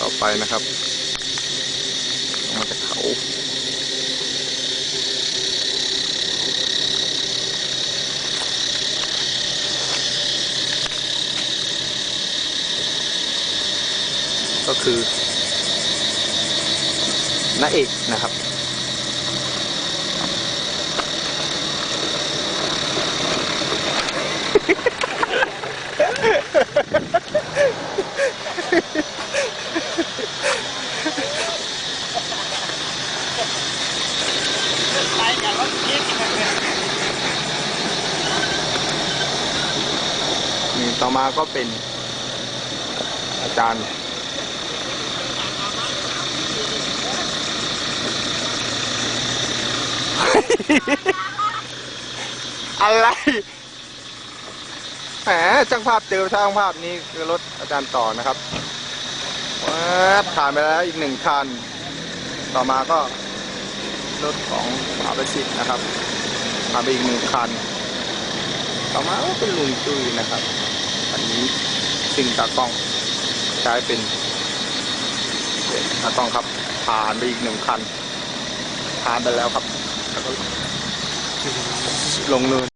ต่อไปนะครับมาจากเขาก็คือน้าเอกนะครับ ไปกับรถเล็กนี่ต่อมาก็เป็น อาจารย์อะไรแหมช่างภาพเจอช่างภาพนี้คือรถอาจารย์ต่อนะครับ ว้าผ่านไปแล้วอีกหนึ่งคัน ต่อมาก็รถของอาประสิทธิ์นะครับผ่านไปอีกหนึ่งคัน ต่อมาก็เป็นลุงตุ้ยนะครับ อันนี้สิ่งตากล้องใช้เป็นเป็นตากล้องครับ ผ่านไปอีกหนึ่งคันผ่านไปแล้วครับแล้วก็ลงเนิน